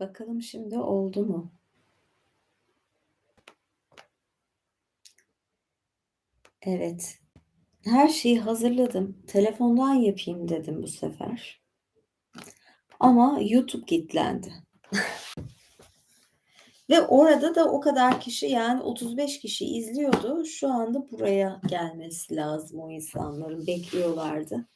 Bakalım şimdi oldu mu? Evet. Her şeyi hazırladım. Telefondan yapayım dedim bu sefer. Ama YouTube kilitlendi. Ve orada da o kadar kişi yani 35 kişi izliyordu. Şu anda buraya gelmesi lazım o insanların. Bekliyorlardı.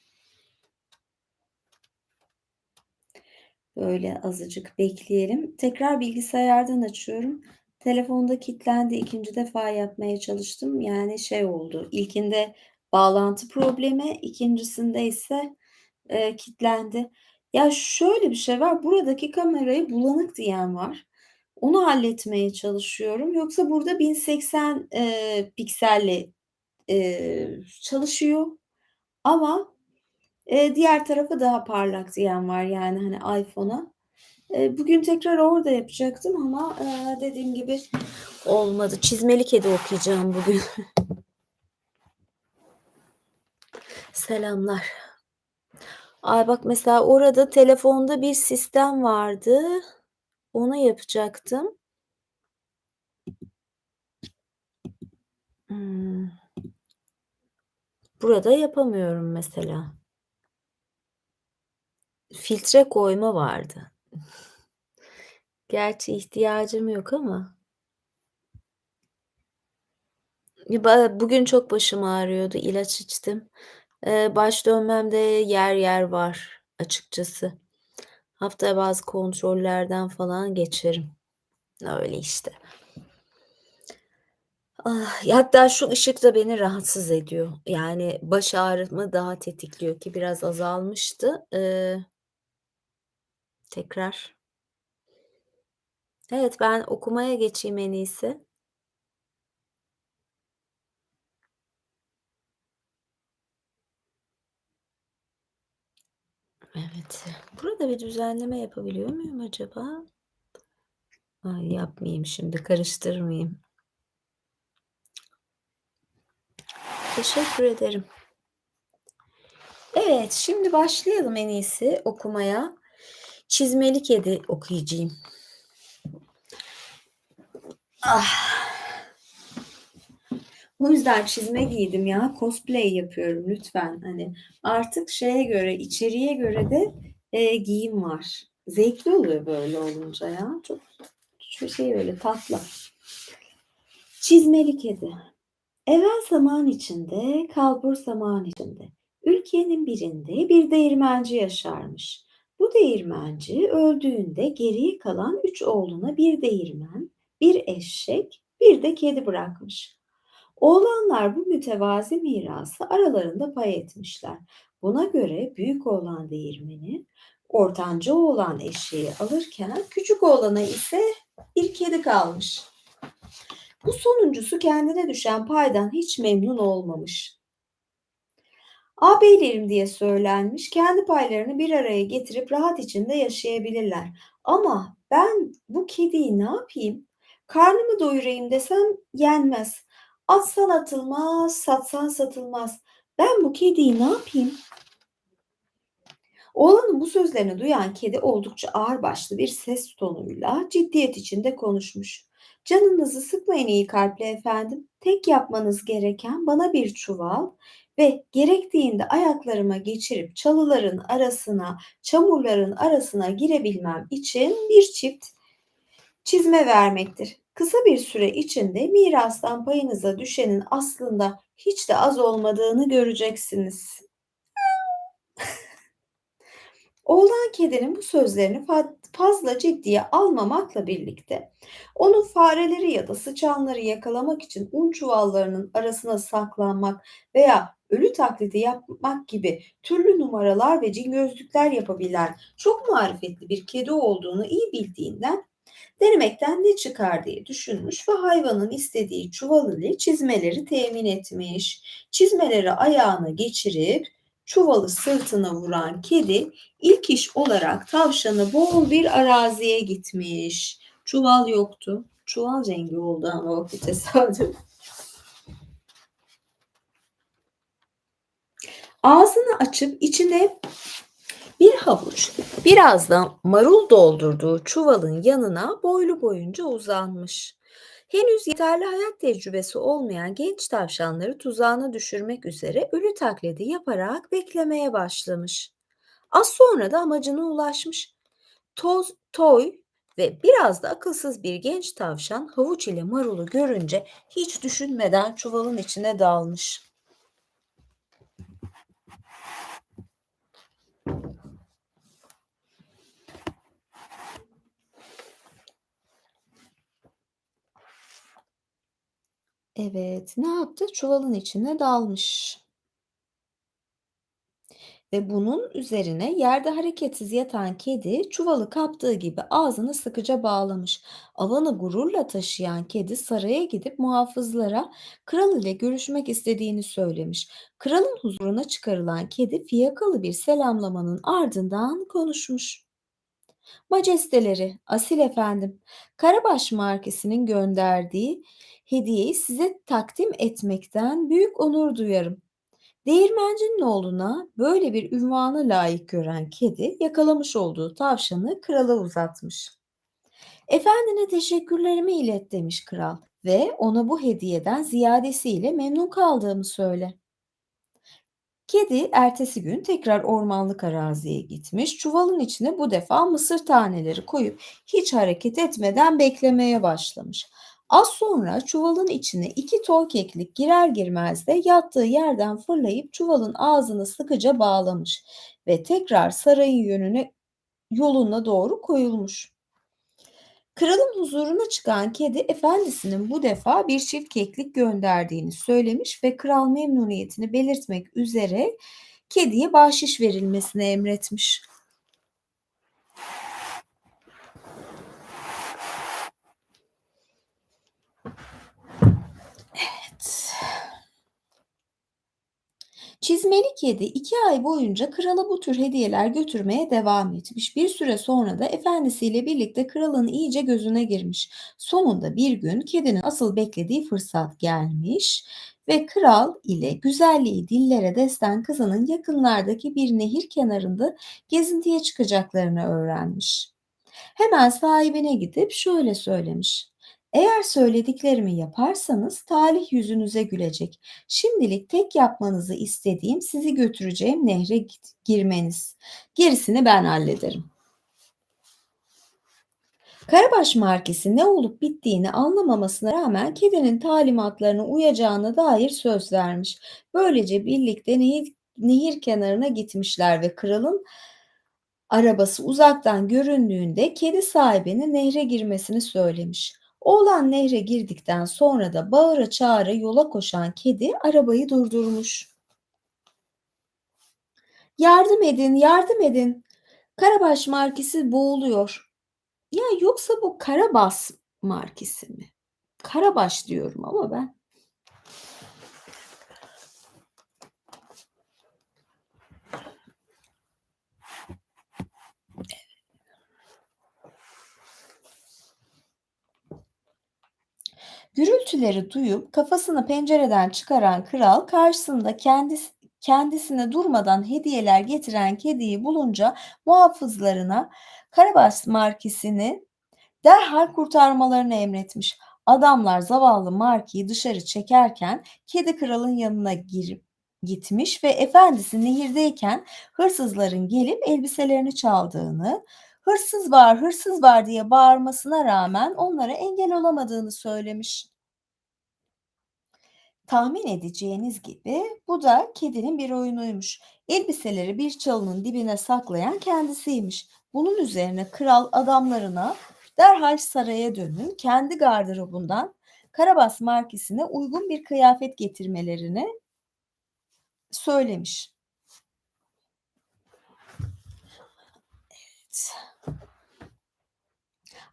Böyle azıcık bekleyelim. Tekrar bilgisayardan açıyorum. Telefonda kilitlendi. İkinci defa yapmaya çalıştım. Yani şey oldu. İlkinde bağlantı problemi, ikincisinde ise e, kilitlendi. Ya şöyle bir şey var. Buradaki kamerayı bulanık diyen var. Onu halletmeye çalışıyorum. Yoksa burada 1080 e, pikselle e, çalışıyor. Ama e, diğer tarafı daha parlak diyen var yani hani iPhone'a. E, bugün tekrar orada yapacaktım ama e, dediğim gibi olmadı. Çizmeli kedi okuyacağım bugün. Selamlar. Ay bak mesela orada telefonda bir sistem vardı. Onu yapacaktım. Hmm. Burada yapamıyorum mesela. Filtre koyma vardı. Gerçi ihtiyacım yok ama. Bugün çok başım ağrıyordu. ilaç içtim. Eee, baş dönmemde yer yer var açıkçası. Haftaya bazı kontrollerden falan geçerim. Öyle işte. Ah, hatta şu ışık da beni rahatsız ediyor. Yani baş ağrımı daha tetikliyor ki biraz azalmıştı. Eee tekrar. Evet, ben okumaya geçeyim en iyisi. Evet. Burada bir düzenleme yapabiliyor muyum acaba? Ay, yapmayayım şimdi, karıştırmayayım. Teşekkür ederim. Evet, şimdi başlayalım en iyisi okumaya. Çizmeli Kedi okuyacağım. Ah. O yüzden çizme giydim ya. Cosplay yapıyorum lütfen. Hani artık şeye göre, içeriğe göre de e, giyim var. Zevkli oluyor böyle olunca ya. Çok şu şey öyle tatlı. Çizmeli kedi. Evvel zaman içinde, kalbur zaman içinde. Ülkenin birinde bir değirmenci yaşarmış. Bu değirmenci öldüğünde geriye kalan üç oğluna bir değirmen, bir eşek, bir de kedi bırakmış. Oğlanlar bu mütevazi mirası aralarında pay etmişler. Buna göre büyük oğlan değirmeni, ortanca oğlan eşeği alırken küçük oğlana ise bir kedi kalmış. Bu sonuncusu kendine düşen paydan hiç memnun olmamış. Ağabeylerim diye söylenmiş, kendi paylarını bir araya getirip rahat içinde yaşayabilirler. Ama ben bu kediyi ne yapayım? Karnımı doyurayım desem yenmez. Atsan atılmaz, satsan satılmaz. Ben bu kediyi ne yapayım? Oğlanın bu sözlerini duyan kedi oldukça ağırbaşlı bir ses tonuyla ciddiyet içinde konuşmuş. Canınızı sıkmayın iyi kalpli efendim. Tek yapmanız gereken bana bir çuval ve gerektiğinde ayaklarıma geçirip çalıların arasına, çamurların arasına girebilmem için bir çift çizme vermektir. Kısa bir süre içinde mirastan payınıza düşenin aslında hiç de az olmadığını göreceksiniz. Oğlan kedinin bu sözlerini fazla ciddiye almamakla birlikte onun fareleri ya da sıçanları yakalamak için un çuvallarının arasına saklanmak veya ölü taklidi yapmak gibi türlü numaralar ve cingözlükler yapabilen çok marifetli bir kedi olduğunu iyi bildiğinden denemekten ne çıkar diye düşünmüş ve hayvanın istediği çuval ile çizmeleri temin etmiş. Çizmeleri ayağına geçirip çuvalı sırtına vuran kedi ilk iş olarak tavşanı bol bir araziye gitmiş. Çuval yoktu. Çuval rengi oldu ama o tesadüf. Ağzını açıp içine Bir havuç biraz da marul doldurduğu çuvalın yanına boylu boyunca uzanmış. Henüz yeterli hayat tecrübesi olmayan genç tavşanları tuzağına düşürmek üzere ölü taklidi yaparak beklemeye başlamış. Az sonra da amacına ulaşmış. Toz, toy ve biraz da akılsız bir genç tavşan havuç ile marulu görünce hiç düşünmeden çuvalın içine dalmış. Evet, ne yaptı? Çuvalın içine dalmış. Ve bunun üzerine yerde hareketsiz yatan kedi çuvalı kaptığı gibi ağzını sıkıca bağlamış. Avını gururla taşıyan kedi saraya gidip muhafızlara kral ile görüşmek istediğini söylemiş. Kralın huzuruna çıkarılan kedi fiyakalı bir selamlamanın ardından konuşmuş. Majesteleri, asil efendim, Karabaş Markesi'nin gönderdiği hediyeyi size takdim etmekten büyük onur duyarım. Değirmencinin oğluna böyle bir ünvana layık gören kedi yakalamış olduğu tavşanı krala uzatmış. Efendine teşekkürlerimi ilet demiş kral ve ona bu hediyeden ziyadesiyle memnun kaldığımı söyle. Kedi ertesi gün tekrar ormanlık araziye gitmiş. Çuvalın içine bu defa mısır taneleri koyup hiç hareket etmeden beklemeye başlamış. Az sonra çuvalın içine iki toy keklik girer girmez de yattığı yerden fırlayıp çuvalın ağzını sıkıca bağlamış ve tekrar sarayın yönüne yoluna doğru koyulmuş. Kralın huzuruna çıkan kedi efendisinin bu defa bir çift keklik gönderdiğini söylemiş ve kral memnuniyetini belirtmek üzere kediye bahşiş verilmesini emretmiş. Evet. Çizmeli kedi iki ay boyunca krala bu tür hediyeler götürmeye devam etmiş. Bir süre sonra da efendisiyle birlikte kralın iyice gözüne girmiş. Sonunda bir gün kedinin asıl beklediği fırsat gelmiş ve kral ile güzelliği dillere destan kızının yakınlardaki bir nehir kenarında gezintiye çıkacaklarını öğrenmiş. Hemen sahibine gidip şöyle söylemiş. Eğer söylediklerimi yaparsanız talih yüzünüze gülecek. Şimdilik tek yapmanızı istediğim sizi götüreceğim nehre girmeniz. Gerisini ben hallederim. Karabaş Markesi ne olup bittiğini anlamamasına rağmen kedinin talimatlarına uyacağına dair söz vermiş. Böylece birlikte nehir, nehir kenarına gitmişler ve kralın arabası uzaktan göründüğünde kedi sahibine nehre girmesini söylemiş. Oğlan nehre girdikten sonra da bağıra çağıra yola koşan kedi arabayı durdurmuş. Yardım edin, yardım edin. Karabaş markisi boğuluyor. Ya yoksa bu Karabas markisi mi? Karabaş diyorum ama ben. Gürültüleri duyup kafasını pencereden çıkaran kral karşısında kendisi, kendisine durmadan hediyeler getiren kediyi bulunca muhafızlarına Karabas markisini derhal kurtarmalarını emretmiş. Adamlar zavallı Marki'yi dışarı çekerken kedi kralın yanına girip gitmiş ve efendisi nehirdeyken hırsızların gelip elbiselerini çaldığını, hırsız var, hırsız var diye bağırmasına rağmen onlara engel olamadığını söylemiş. Tahmin edeceğiniz gibi bu da kedinin bir oyunuymuş. Elbiseleri bir çalının dibine saklayan kendisiymiş. Bunun üzerine kral adamlarına derhal saraya dönün kendi gardırobundan Karabas markisine uygun bir kıyafet getirmelerini söylemiş. Evet.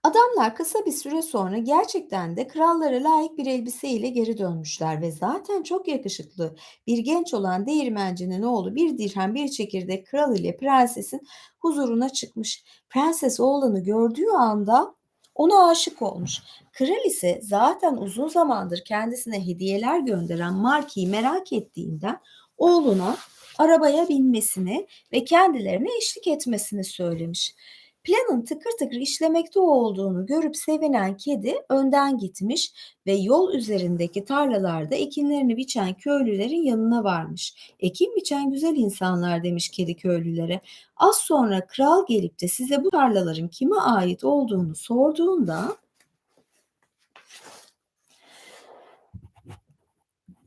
Adamlar kısa bir süre sonra gerçekten de krallara layık bir elbiseyle geri dönmüşler ve zaten çok yakışıklı bir genç olan değirmencinin oğlu bir dirhem bir çekirdek kral ile prensesin huzuruna çıkmış. Prenses oğlanı gördüğü anda ona aşık olmuş. Kral ise zaten uzun zamandır kendisine hediyeler gönderen Marki'yi merak ettiğinden oğluna arabaya binmesini ve kendilerine eşlik etmesini söylemiş. Planın tıkır tıkır işlemekte olduğunu görüp sevinen kedi önden gitmiş ve yol üzerindeki tarlalarda ekinlerini biçen köylülerin yanına varmış. Ekin biçen güzel insanlar demiş kedi köylülere. Az sonra kral gelip de size bu tarlaların kime ait olduğunu sorduğunda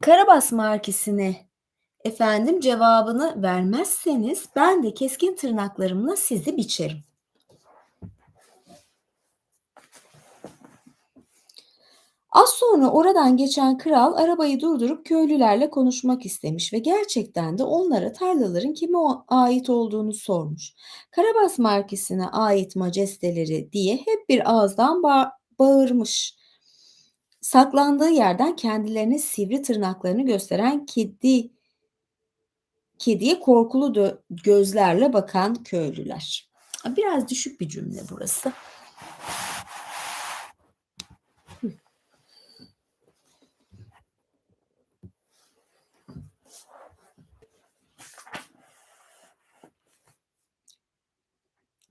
Karabas markisine efendim cevabını vermezseniz ben de keskin tırnaklarımla sizi biçerim. Az sonra oradan geçen kral arabayı durdurup köylülerle konuşmak istemiş ve gerçekten de onlara tarlaların kime ait olduğunu sormuş. Karabas markisine ait majesteleri diye hep bir ağızdan ba- bağırmış. Saklandığı yerden kendilerine sivri tırnaklarını gösteren kedi kediye korkulu gözlerle bakan köylüler. Biraz düşük bir cümle burası.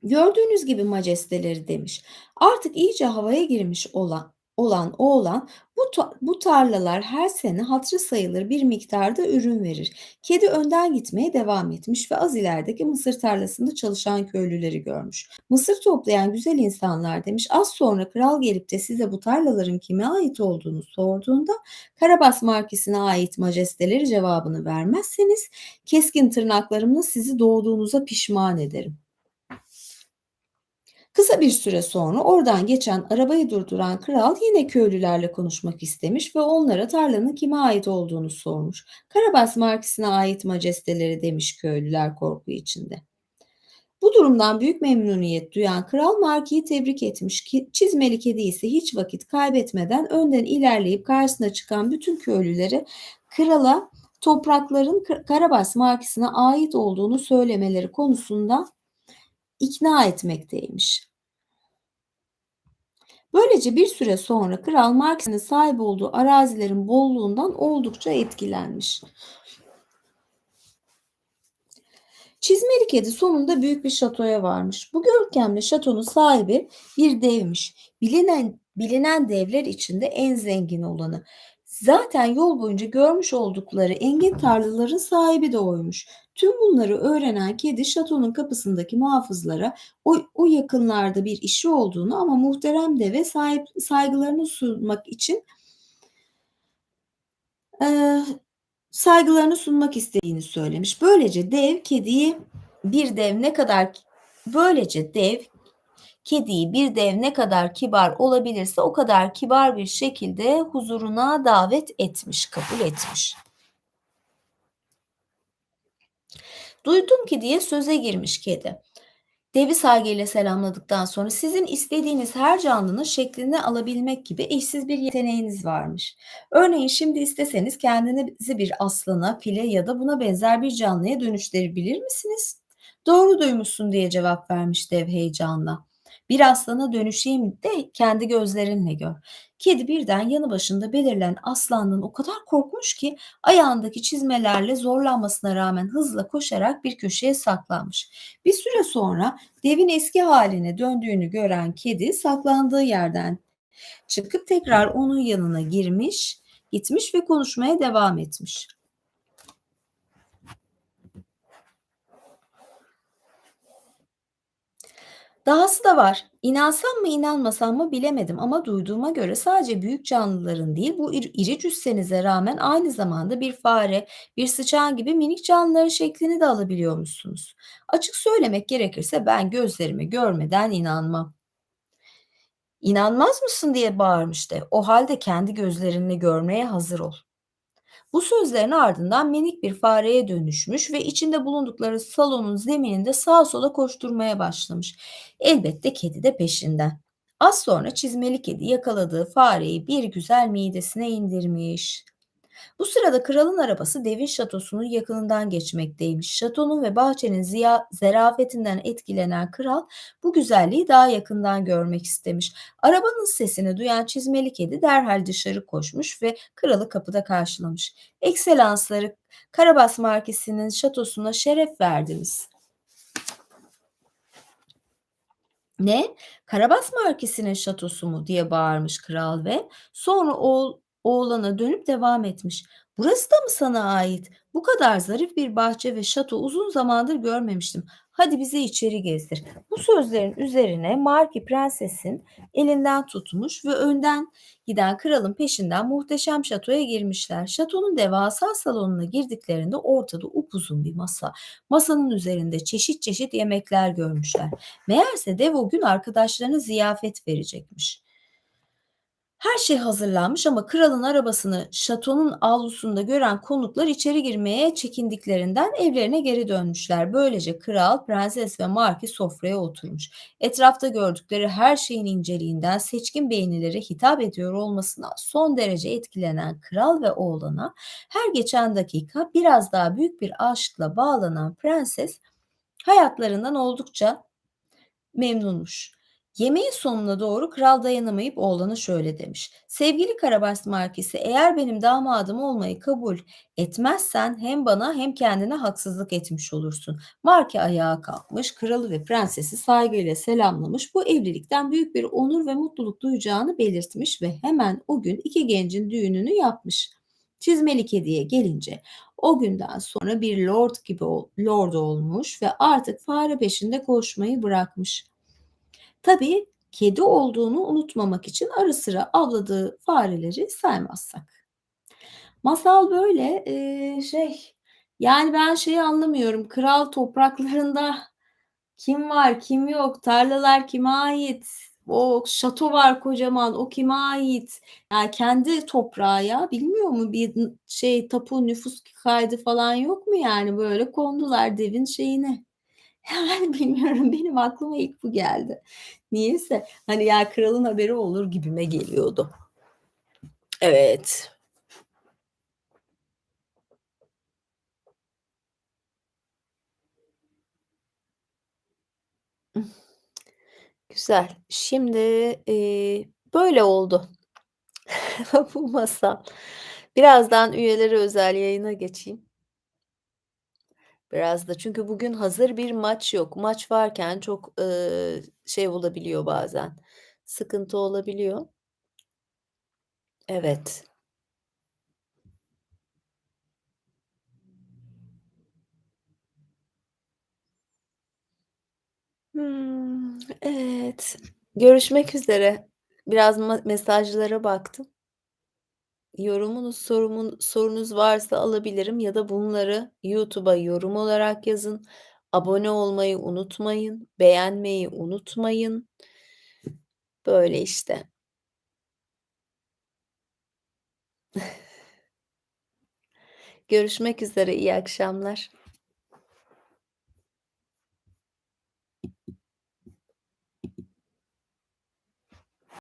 Gördüğünüz gibi majesteleri demiş. Artık iyice havaya girmiş olan olan oğlan bu ta- bu tarlalar her sene hatırı sayılır bir miktarda ürün verir. Kedi önden gitmeye devam etmiş ve az ilerideki mısır tarlasında çalışan köylüleri görmüş. Mısır toplayan güzel insanlar demiş. Az sonra kral gelip de size bu tarlaların kime ait olduğunu sorduğunda Karabas markisine ait majesteleri cevabını vermezseniz keskin tırnaklarımla sizi doğduğunuza pişman ederim. Kısa bir süre sonra oradan geçen arabayı durduran kral yine köylülerle konuşmak istemiş ve onlara tarlanın kime ait olduğunu sormuş. Karabas markisine ait majesteleri demiş köylüler korku içinde. Bu durumdan büyük memnuniyet duyan kral Marki'yi tebrik etmiş ki çizmeli kedi ise hiç vakit kaybetmeden önden ilerleyip karşısına çıkan bütün köylüleri krala toprakların Karabas Markisi'ne ait olduğunu söylemeleri konusunda ikna etmekteymiş. Böylece bir süre sonra kral Markis'in sahip olduğu arazilerin bolluğundan oldukça etkilenmiş. Çizmeli kedi sonunda büyük bir şatoya varmış. Bu görkemli şatonun sahibi bir devmiş. Bilinen bilinen devler içinde en zengin olanı. Zaten yol boyunca görmüş oldukları engin tarlaların sahibi de oymuş. Tüm bunları öğrenen kedi şatonun kapısındaki muhafızlara o, o yakınlarda bir işi olduğunu ama muhterem deve sahip saygılarını sunmak için e, saygılarını sunmak istediğini söylemiş. Böylece dev kediyi bir dev ne kadar böylece dev kediyi bir dev ne kadar kibar olabilirse o kadar kibar bir şekilde huzuruna davet etmiş, kabul etmiş. Duydum ki diye söze girmiş kedi. Devi saygıyla selamladıktan sonra sizin istediğiniz her canlının şeklini alabilmek gibi eşsiz bir yeteneğiniz varmış. Örneğin şimdi isteseniz kendinizi bir aslana, file ya da buna benzer bir canlıya dönüştürebilir misiniz? Doğru duymuşsun diye cevap vermiş dev heyecanla. Bir aslana dönüşeyim de kendi gözlerinle gör. Kedi birden yanı başında belirlen aslandan o kadar korkmuş ki ayağındaki çizmelerle zorlanmasına rağmen hızla koşarak bir köşeye saklanmış. Bir süre sonra devin eski haline döndüğünü gören kedi saklandığı yerden çıkıp tekrar onun yanına girmiş, gitmiş ve konuşmaya devam etmiş. Dahası da var. İnansam mı inanmasam mı bilemedim ama duyduğuma göre sadece büyük canlıların değil bu iri, cüssenize rağmen aynı zamanda bir fare, bir sıçan gibi minik canlıların şeklini de alabiliyormuşsunuz. Açık söylemek gerekirse ben gözlerimi görmeden inanmam. İnanmaz mısın diye bağırmıştı. O halde kendi gözlerinle görmeye hazır ol. Bu sözlerin ardından minik bir fareye dönüşmüş ve içinde bulundukları salonun zemininde sağa sola koşturmaya başlamış. Elbette kedi de peşinden. Az sonra çizmeli kedi yakaladığı fareyi bir güzel midesine indirmiş. Bu sırada kralın arabası devin şatosunun yakınından geçmekteymiş. Şatonun ve bahçenin ziya, zerafetinden etkilenen kral bu güzelliği daha yakından görmek istemiş. Arabanın sesini duyan çizmeli kedi derhal dışarı koşmuş ve kralı kapıda karşılamış. Ekselansları Karabas Markisi'nin şatosuna şeref verdiniz. Ne? Karabas Markisi'nin şatosu mu diye bağırmış kral ve sonra oğul, oğlana dönüp devam etmiş. Burası da mı sana ait? Bu kadar zarif bir bahçe ve şato uzun zamandır görmemiştim. Hadi bizi içeri gezdir. Bu sözlerin üzerine Marki prensesin elinden tutmuş ve önden giden kralın peşinden muhteşem şatoya girmişler. Şatonun devasa salonuna girdiklerinde ortada upuzun bir masa. Masanın üzerinde çeşit çeşit yemekler görmüşler. Meğerse dev o gün arkadaşlarına ziyafet verecekmiş. Her şey hazırlanmış ama kralın arabasını şatonun avlusunda gören konuklar içeri girmeye çekindiklerinden evlerine geri dönmüşler. Böylece kral, prenses ve marki sofraya oturmuş. Etrafta gördükleri her şeyin inceliğinden seçkin beğenilere hitap ediyor olmasına son derece etkilenen kral ve oğlana her geçen dakika biraz daha büyük bir aşkla bağlanan prenses hayatlarından oldukça memnunmuş. Yemeğin sonuna doğru kral dayanamayıp oğlana şöyle demiş. Sevgili Karabas Markisi eğer benim damadım olmayı kabul etmezsen hem bana hem kendine haksızlık etmiş olursun. Marki ayağa kalkmış, kralı ve prensesi saygıyla selamlamış. Bu evlilikten büyük bir onur ve mutluluk duyacağını belirtmiş ve hemen o gün iki gencin düğününü yapmış. Çizmeli kediye gelince o günden sonra bir lord gibi lord olmuş ve artık fare peşinde koşmayı bırakmış. Tabii kedi olduğunu unutmamak için ara sıra avladığı fareleri saymazsak. Masal böyle e, şey yani ben şeyi anlamıyorum. Kral topraklarında kim var kim yok tarlalar kime ait o şato var kocaman o kime ait yani kendi toprağı ya bilmiyor mu bir şey tapu nüfus kaydı falan yok mu yani böyle kondular devin şeyine. Yani bilmiyorum benim aklıma ilk bu geldi. Niyeyse hani ya kralın haberi olur gibime geliyordu. Evet. Güzel. Şimdi, eee, böyle oldu bu masal. Birazdan üyelere özel yayına geçeyim. Biraz da çünkü bugün hazır bir maç yok. Maç varken çok, ııı, şey olabiliyor bazen, sıkıntı olabiliyor. Evet. Hımm, evet. Görüşmek üzere. Biraz ma mesajlara baktım. Yorumunuz, sorumun sorunuz varsa alabilirim ya da bunları YouTube'a yorum olarak yazın. Abone olmayı unutmayın, beğenmeyi unutmayın. Böyle işte. Görüşmek üzere, iyi akşamlar.